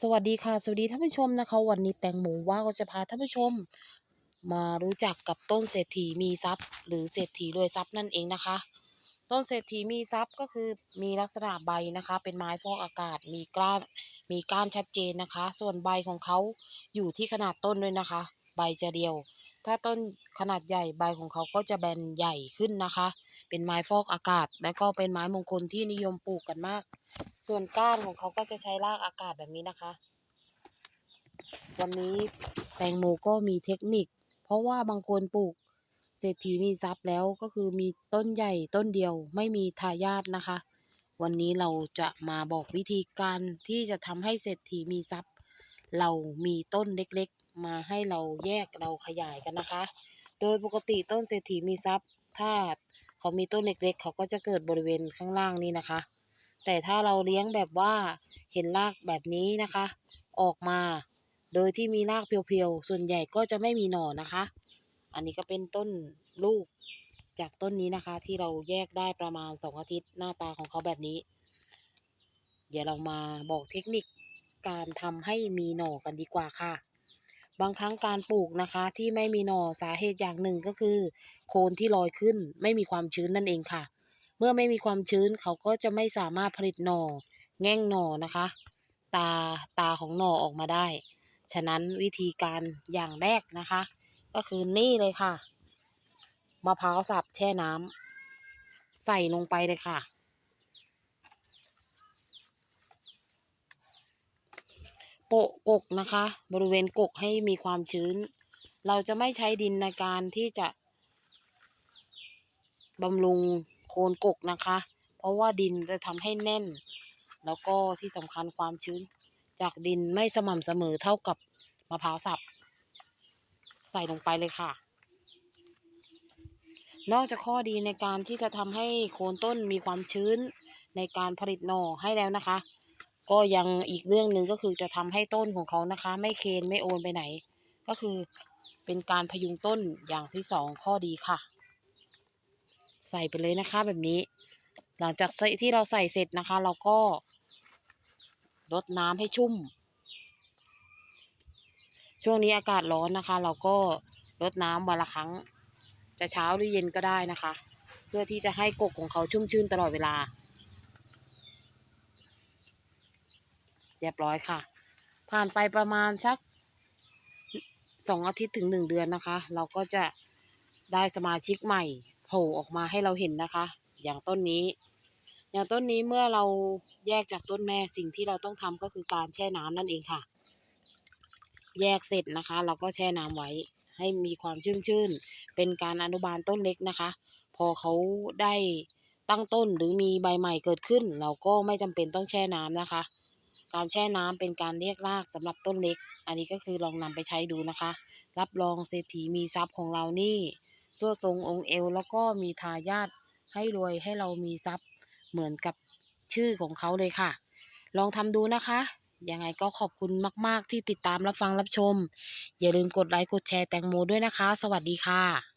สวัสดีค่ะ สวัสดีท่านผู้ชมนะคะ วันนี้แตงโมว่าก็จะพาท่านผู้ชม มารู้จักกับต้นเศรษฐีมีทรัพย์ หรือเศรษฐีรวยทรัพย์นั่นเองนะคะ ต้นเศรษฐีมีทรัพย์ก็คือมีลักษณะใบนะคะ เป็นไม้ฟอกอากาศมีก้านมีก้านชัดเจนนะคะ ส่วนใบของเขาอยู่ที่ขนาดต้นด้วยนะคะ ใบจะเดียว ถ้าต้นขนาดใหญ่ใบของเขาก็จะแบนใหญ่ขึ้นนะคะ เป็นไม้ฟอกอากาศ และก็เป็นไม้มงคลที่นิยมปลูกกันมาก ส่วนก้านของเขาก็จะใช้รากอากาศแบบนี้นะคะ วันนี้แตงโมก็มีเทคนิค เพราะว่าบางคนปลูกเศรษฐีมีทรัพย์แล้วก็คือมีต้นใหญ่ต้นเดียวไม่มีทายาทนะคะ วันนี้เราจะมาบอกวิธีการที่จะทำให้เศรษฐีมีทรัพย์ เรามีต้นเล็กๆ มาให้เราแยกเราขยายกันนะคะ โดยปกติต้นเศรษฐีมีทรัพย์ ถ้าเขามีต้นเล็กๆ เขาก็จะเกิดบริเวณข้างล่างนี่นะคะ แต่ถ้าเราเลี้ยงแบบว่าเห็นรากแบบนี้นะคะ ออกมา โดยที่มีรากเพียวๆ ส่วนใหญ่ก็จะไม่มีหน่อนะคะ อันนี้ก็เป็นต้นลูกจากต้นนี้นะคะ ที่เราแยกได้ประมาณสองอาทิตย์หน้าตาของเขาแบบนี้ เดี๋ยวเรามาบอกเทคนิคการทำให้มีหน่อกันดีกว่าค่ะ บางครั้งการปลูกนะคะที่ไม่มีหน่อสาเหตุอย่างหนึ่งก็คือ โคนที่ลอยขึ้นไม่มีความชื้นนั่นเองค่ะ มื่อไม่มีความชื้นเขาก็จะไม่สามารถผลิตหน่อแง่งหน่อนะคะ ตาตาของหน่อออกมาได้ ฉะนั้นวิธีการอย่างแรกนะคะ ก็คือนี่เลยค่ะมะพร้าวสับแช่น้ำใส่ลงไปเลยค่ะ โปะกกนะคะ บริเวณกกให้มีความชื้น เราจะไม่ใช้ดินในการที่จะบำรุง โคนกกนะคะ เพราะว่าดินจะทำให้แน่น แล้วก็ที่สำคัญความชื้นจากดินไม่สม่ำเสมอเท่ากับมะพร้าวสับ ใส่ลงไปเลยค่ะ นอกจากข้อดีในการที่จะทำให้โคนต้นมีความชื้นในการผลิตหน่อให้แล้วนะคะ ก็ยังอีกเรื่องหนึ่งก็คือจะทำให้ต้นของเขานะคะ ไม่เคนไม่โอนไปไหน ก็คือเป็นการพยุงต้นอย่างที่สองข้อดีค่ะ ใส่ไปเลยนะคะแบบนี้ หลังจากที่เราใส่เสร็จนะคะ เราก็รดน้ำให้ชุ่ม ช่วงนี้อากาศร้อนนะคะ เราก็รดน้ำวันละครั้ง จะเช้าหรือเย็นก็ได้นะคะ เพื่อที่จะให้กกของเขาชุ่มชื่นตลอดเวลา เรียบร้อยค่ะ ผ่านไปประมาณสักสองอาทิตย์ถึงหนึ่งเดือนนะคะ เราก็จะได้สมาชิกใหม่ ผล่ออกมาให้เราเห็นนะคะ อย่างต้นนี้ อย่างต้นนี้เมื่อเราแยกจากต้นแม่สิ่งที่เราต้องทำก็คือการแช่น้ำนั่นเองค่ะ แยกเสร็จนะคะ เราก็แช่น้ำไว้ให้มีความชุ่มชื่น เป็นการอนุบาลต้นเล็กนะคะ พอเขาได้ตั้งต้นหรือมีใบใหม่เกิดขึ้น เราก็ไม่จำเป็นต้องแช่น้ำนะคะ การแช่น้ำเป็นการเรียกรากสำหรับต้นเล็ก อันนี้ก็คือลองนำไปใช้ดูนะคะ รับรองเศรษฐีมีทรัพย์ของเรานี่ สั่วทรงองค์เอว แล้วก็มีทายาทให้รวยให้เรามีทรัพย์เหมือนกับชื่อของเขาเลยค่ะ ลองทำดูนะคะ ยังไงก็ขอบคุณมาก ๆ ที่ติดตามรับฟังรับชม อย่าลืมกดไลค์กดแชร์แตงโมด้วยนะคะ สวัสดีค่ะ